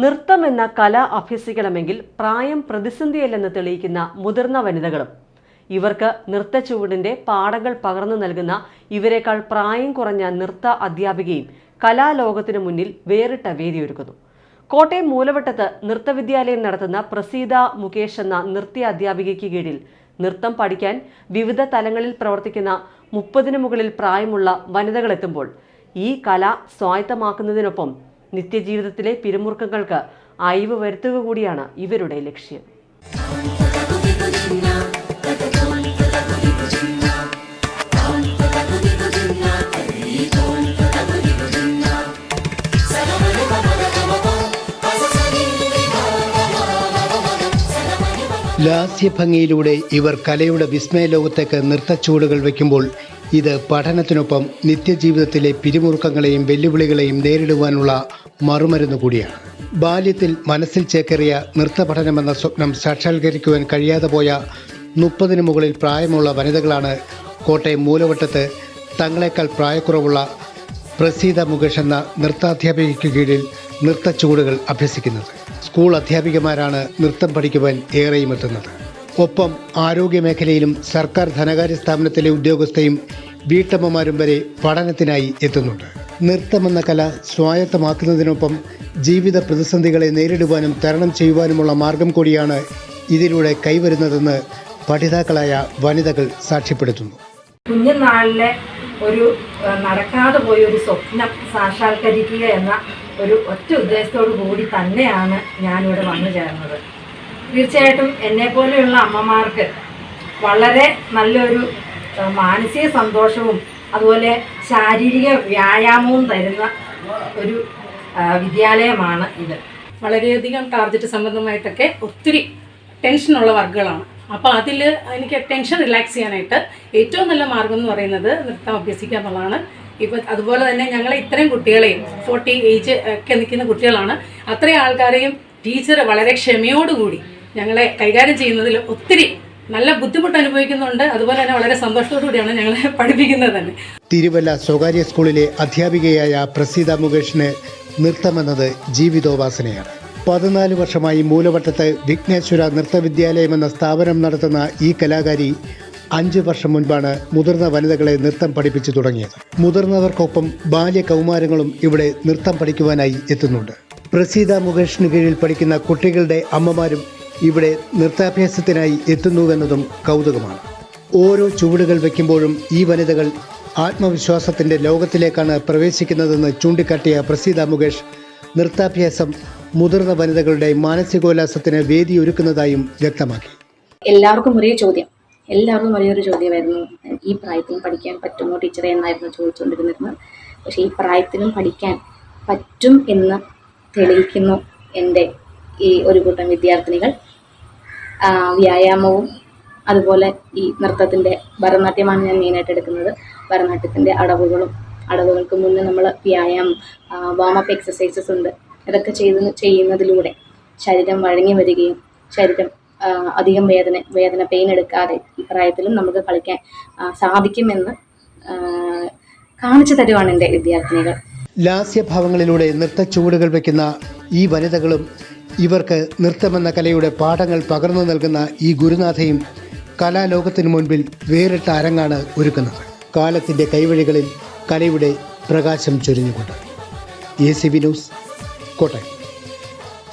നൃത്തം എന്ന കല അഭ്യസിക്കണമെങ്കിൽ പ്രായം പ്രതിസന്ധിയല്ലെന്ന് തെളിയിക്കുന്ന മുതിർന്ന വനിതകളും. ഇവർക്ക് നൃത്ത ചുവടിന്റെ പാഠങ്ങൾ പകർന്നു നൽകുന്ന ഇവരെക്കാൾ പ്രായം കുറഞ്ഞ നൃത്ത അധ്യാപികയും കലാലോകത്തിനു മുന്നിൽ വേറിട്ട വേദിയൊരുക്കുന്നു. കോട്ടയം മൂലവട്ടത്ത് നൃത്തവിദ്യാലയം നടത്തുന്ന പ്രസീത മുകേഷ് എന്ന നൃത്യ അധ്യാപികയ്ക്ക് കീഴിൽ നൃത്തം പഠിക്കാൻ വിവിധ തലങ്ങളിൽ പ്രവർത്തിക്കുന്ന മുപ്പതിനു മുകളിൽ പ്രായമുള്ള വനിതകളെത്തുമ്പോൾ ഈ കല സ്വായത്തമാക്കുന്നതിനൊപ്പം നിത്യജീവിതത്തിലെ പിരിമുറുക്കങ്ങൾക്ക് അയവ് വരുത്തുക കൂടിയാണ് ഇവരുടെ ലക്ഷ്യം. ലാസ്യഭംഗിയിലൂടെ ഇവർ കലയുടെ വിസ്മയ ലോകത്തേക്ക് നൃത്തച്ചുവടുകൾ വയ്ക്കുമ്പോൾ ഇത് പഠനത്തിനൊപ്പം നിത്യജീവിതത്തിലെ പിരിമുറുക്കങ്ങളെയും വെല്ലുവിളികളെയും നേരിടുവാനുള്ള മറുമരുന്ന് കൂടിയാണ്. ബാല്യത്തിൽ മനസ്സിൽ ചേക്കേറിയ നൃത്ത പഠനമെന്ന സ്വപ്നം സാക്ഷാത്കരിക്കുവാൻ കഴിയാതെ പോയ മുപ്പതിനു മുകളിൽ പ്രായമുള്ള വനിതകളാണ് കോട്ടയം മൂലവട്ടത്ത് തങ്ങളെക്കാൾ പ്രായക്കുറവുള്ള പ്രസീത മുകേഷ് എന്ന നൃത്താധ്യാപികയ്ക്ക് കീഴിൽ നൃത്തച്ചുവടുകൾ അഭ്യസിക്കുന്നത്. സ്കൂൾ അധ്യാപികമാരാണ് നൃത്തം പഠിക്കുവാൻ ഏറെയും എത്തുന്നത് ഒപ്പം ആരോഗ്യ മേഖലയിലും സർക്കാർ ധനകാര്യ സ്ഥാപനത്തിലെ ഉദ്യോഗസ്ഥയും വീട്ടമ്മമാരും വരെ പഠനത്തിനായി എത്തുന്നുണ്ട്. നൃത്തമെന്ന കല സ്വായത്തമാക്കുന്നതിനൊപ്പം ജീവിത പ്രതിസന്ധികളെ നേരിടുവാനും തരണം ചെയ്യുവാനുമുള്ള മാർഗം കൂടിയാണ് ഇതിലൂടെ കൈവരുന്നതെന്ന് പഠിതാക്കളായ വനിതകൾ സാക്ഷ്യപ്പെടുത്തുന്നു. കുഞ്ഞുനാളിലെ ഒരു നടക്കാതെ പോയ ഒരു സ്വപ്നം സാക്ഷാത്കരിക്കുക എന്ന ഒരു ഒറ്റ ഉദ്ദേശത്തോടു കൂടി തന്നെയാണ് ഞാനിവിടെ വന്നു ചേർന്നത്. തീർച്ചയായിട്ടും എന്നെ പോലെയുള്ള അമ്മമാർക്ക് വളരെ നല്ലൊരു മാനസിക സന്തോഷവും അതുപോലെ ശാരീരിക വ്യായാമവും തരുന്ന ഒരു വിദ്യാലയമാണ് ഇത്. വളരെയധികം ടാർജറ്റ് സംബന്ധമായിട്ടൊക്കെ ഒത്തിരി ടെൻഷനുള്ള വർക്കുകളാണ് അപ്പോൾ അതിൽ എനിക്ക് ടെൻഷൻ റിലാക്സ് ചെയ്യാനായിട്ട് ഏറ്റവും നല്ല മാർഗം എന്ന് പറയുന്നത് നൃത്തം അഭ്യസിക്കുക എന്നുള്ളതാണ്. ഇപ്പോൾ അതുപോലെ തന്നെ ഞങ്ങൾ ഇത്രയും കുട്ടികളെയും ഫോർട്ടി ഏജ് ഒക്കെ നിൽക്കുന്ന കുട്ടികളാണ് അത്രയും ആൾക്കാരെയും ടീച്ചർ വളരെ ക്ഷമയോടുകൂടി ഞങ്ങളെ കൈകാര്യം ചെയ്യുന്നതിൽ ഒത്തിരി നല്ല ബുദ്ധിമുട്ട് അനുഭവിക്കുന്നുണ്ട്. അതുപോലെ തന്നെ വളരെ സന്തോഷത്തോടുകൂടിയാണ് ഞങ്ങളെ പഠിപ്പിക്കുന്നത് തന്നെ. തിരുവല്ല സ്വകാര്യ സ്കൂളിലെ അധ്യാപികയായ പ്രസീത മുകേഷിന് നൃത്തമെന്നത് ജീവിതോപാസനയാണ്. പതിനാല് വർഷമായി മൂലവട്ടത്ത് വിഘ്നേശ്വര നൃത്തവിദ്യാലയം എന്ന സ്ഥാപനം നടത്തുന്ന ഈ കലാകാരി അഞ്ച് വർഷം മുൻപാണ് മുതിർന്ന വനിതകളെ നൃത്തം പഠിപ്പിച്ചു തുടങ്ങിയത്. മുതിർന്നവർക്കൊപ്പം ബാല്യ കൗമാരങ്ങളും ഇവിടെ നൃത്തം പഠിക്കുവാനായി എത്തുന്നുണ്ട്. പ്രസീത മുകേഷിന് കീഴിൽ പഠിക്കുന്ന കുട്ടികളുടെ അമ്മമാരും ഇവിടെ നൃത്താഭ്യാസത്തിനായി എത്തുന്നുവെന്നതും കൗതുകമാണ്. ഓരോ ചുവടുകൾ വയ്ക്കുമ്പോഴും ഈ വനിതകൾ ആത്മവിശ്വാസത്തിന്റെ ലോകത്തിലേക്കാണ് പ്രവേശിക്കുന്നതെന്ന് ചൂണ്ടിക്കാട്ടിയ പ്രസീത മുകേഷ് നൃത്താഭ്യാസം മുതിർന്ന വനിതകളുടെ മാനസികോല്ലാസത്തിന് വേദിയൊരുക്കുന്നതായും വ്യക്തമാക്കി. എല്ലാവർക്കും ഒരേ ചോദ്യം. എല്ലാവർക്കും ഒരേ ഒരു ചോദ്യമായിരുന്നു. ഈ പ്രായത്തിൽ പഠിക്കാൻ പറ്റുമോ ടീച്ചറെ എന്നായിരുന്നു ചോദിച്ചുകൊണ്ടിരുന്നിരുന്നത് പക്ഷേ ഈ പ്രായത്തിലും പഠിക്കാൻ പറ്റും എന്ന് തെളിയിക്കുന്നു എന്റെ ഈ ഒരു കൂട്ടം വിദ്യാർത്ഥിനികൾ. വ്യായാമവും അതുപോലെ ഈ നൃത്തത്തിന്റെ ഭരതനാട്യമാണ് ഞാൻ മെയിനായിട്ട് എടുക്കുന്നത്. ഭരതനാട്യത്തിന്റെ അടവുകളും അടവുകൾക്ക് മുന്നേ നമ്മൾ വ്യായാമം വാമപ്പ് എക്സസൈസസ് ഉണ്ട്. ഇതൊക്കെ ചെയ്ത് ചെയ്യുന്നതിലൂടെ ശരീരം വഴങ്ങി വരികയും ശരീരം അധികം വേദന വേദന പെയിൻ എടുക്കാതെ ഈ പ്രായത്തിലും നമുക്ക് കളിക്കാൻ സാധിക്കുമെന്ന് കാണിച്ചു തരുവാണ് എന്റെ വിദ്യാർത്ഥിനികൾ. ലാസ്യഭാവങ്ങളിലൂടെ നൃത്തച്ചുവടുകൾ വയ്ക്കുന്ന ഈ വനിതകളും ഇവർക്ക് നൃത്തമെന്ന കലയുടെ പാഠങ്ങൾ പകർന്നു നൽകുന്ന ഈ ഗുരുനാഥയും കലാലോകത്തിനു മുൻപിൽ വേറിട്ട അരങ്ങാണ് ഒരുക്കുന്നത്. കാലത്തിന്റെ കൈവഴികളിൽ കലയുടെ പ്രകാശം ചൊരിഞ്ഞുകൊണ്ട്. A C B news Kottayam.